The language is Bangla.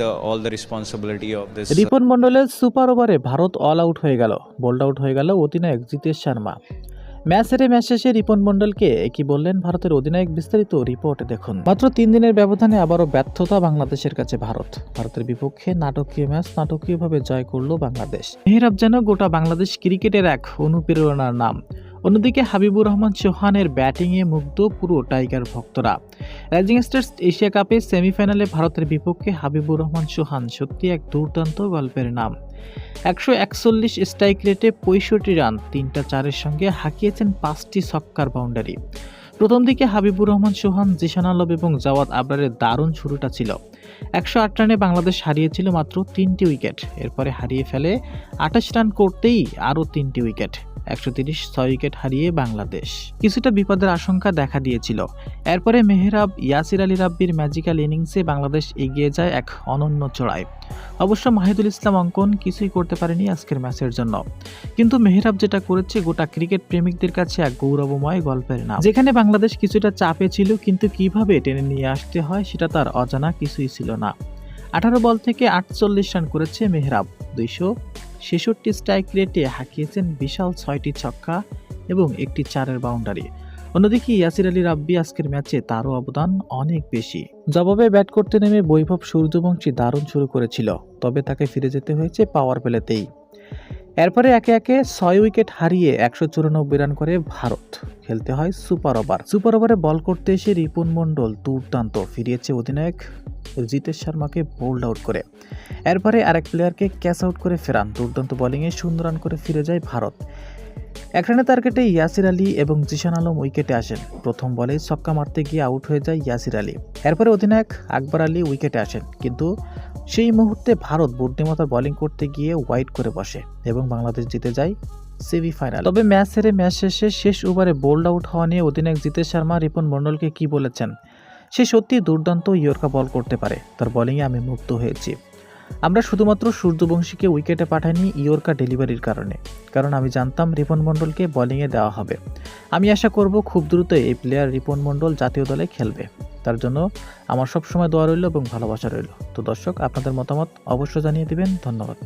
the, all the responsibility of this. Ripon মন্ডলের সুপার ওভারে ভারত অল আউট হয়ে গেল, বোল্ড আউট হয়ে গেল অধিনায়ক জিতেশ শর্মা। ম্যাচ হেরে ম্যাচ শেষে রিপন মন্ডলকে কি বললেন ভারতের অধিনায়ক বিস্তারিত রিপোর্ট দেখুন। মাত্র তিন দিনের ব্যবধানে আবারও ব্যর্থতা বাংলাদেশের কাছে ভারত। ভারতের বিপক্ষে নাটকীয় ম্যাচ নাটকীয়ভাবে জয় করল বাংলাদেশ। মেহরাব যেন গোটা বাংলাদেশ ক্রিকেটের এক অনুপ্রেরণার নাম। অন্যদিকে হাবিবুর রহমান চৌহানের ব্যাটিংয়ে মুগ্ধ পুরো টাইগার ভক্তরা। রাইজিং স্টার্স এশিয়া কাপে সেমিফাইনালে ভারতের বিপক্ষে হাবিবুর রহমান চৌহান সত্যি এক দুর্দান্ত গল্পের নাম। একশো একচল্লিশ স্ট্রাইক রেটে পঁয়ষট্টি রান, তিনটা চারের সঙ্গে হাঁকিয়েছেন পাঁচটি ছক্কার বাউন্ডারি প্রথম দিকে হাবিবুর রহমান সোহান জিশান আলম এবং জাওয়াদ আবরারের দারুণ শুরুটা ছিল। একশো আট রানে বাংলাদেশ হারিয়েছিল মাত্র তিনটি উইকেট। এরপরে হারিয়ে ফেলে আঠাশ রান করতেই আরও তিনটি উইকেট। একশো তিরিশ ছয় উইকেট হারিয়ে বাংলাদেশ। কিছুটা বিপদের আশঙ্কা দেখা দিয়েছিল। এরপরে মেহরাব, ইয়াসির আলী রাব্বির ম্যাজিক্যাল ইনিংসে বাংলাদেশ এগিয়ে যায় এক অনন্য চড়ায় অবশ্য মাহিদুল ইসলাম অঙ্কন কিছুই করতে পারেনি আজকের ম্যাচের জন্য। কিন্তু মেহরাব যেটা করেছে, গোটা ক্রিকেট প্রেমিকদের কাছে এক গৌরবময় গল্পের নাম। যেখানে বাংলাদেশ কিছুটা চাপে ছিল, কিন্তু কীভাবে টেনে নিয়ে আসতে হয়, সেটা তার অজানা কিছুই ছিল না। আঠারো বল থেকে আটচল্লিশ রান করেছে মেহরাব। দুইশো ছেষট্টি স্ট্রাইক রেটে হাঁকিয়েছেন বিশাল ছয়টি ছক্কা এবং একটি চারের বাউন্ডারি অন্যদিকে ইয়াসির আলী রাব্বি আজকের ম্যাচে তারও অবদান অনেক বেশি। জবাবে ব্যাট করতে নেমে বৈভব সূর্যবংশী দারুণ শুরু করেছিল, তবে তাকে ফিরে যেতে হয়েছে পাওয়ার প্লেতেই এরপরে একে একে ছয় উইকেট হারিয়ে একশো চুরানব্বই রান করে ভারত। খেলতে হয় সুপার ওভার সুপার ওভারে বল করতে এসে রিপুন মণ্ডল দুর্দান্ত, ফিরিয়েছে অধিনায়ক জিতেশ শর্মাকে বোল্ড আউট করে। এরপরে আরেক প্লেয়ারকে ক্যাচ আউট করে ফেরান। দুর্দান্ত বোলিংয়ে শূন্য রান করে ফিরে যায় ভারত। এক রানের টার্গেটে ইয়াসির আলী এবং জিশান আলম উইকেটে আসেন। প্রথম বলে ছক্কা মারতে গিয়ে আউট হয়ে যায় ইয়াসির আলী। এরপরে অধিনায়ক আকবর আলী উইকেটে আসেন। কিন্তু সেই মুহূর্তে ভারত বুদ্ধিমতার বোলিং করতে গিয়ে ওয়াইড করে বসে এবং বাংলাদেশ জিতে যায় সেমিফাইনাল তবে ম্যাচ হেরে ম্যাচ শেষে শেষ ওভারে বোল্ড আউট হওয়া নিয়ে অধিনায়ক জিতেশ শর্মা রিপন মণ্ডলকে কি বলেছেন? সে সত্যি দুর্দান্ত ইয়র্কা বল করতে পারে। তার বোলিংয়ে আমি মুগ্ধ হয়েছি। আমরা শুধুমাত্র সূর্যবংশীকে উইকেটে পাঠাইনি ইয়র্কা ডেলিভারির কারণে। কারণ আমি জানতাম রিপন মণ্ডলকে বোলিংয়ে দেওয়া হবে। আমি আশা করব খুব দ্রুত এই প্লেয়ার রিপন মণ্ডল জাতীয় দলে খেলবে। তার জন্য আমার সবসময় দোয়া রইল এবং ভালোবাসা রইল। তো দর্শক, আপনাদের মতামত অবশ্যই জানিয়ে দিবেন। ধন্যবাদ।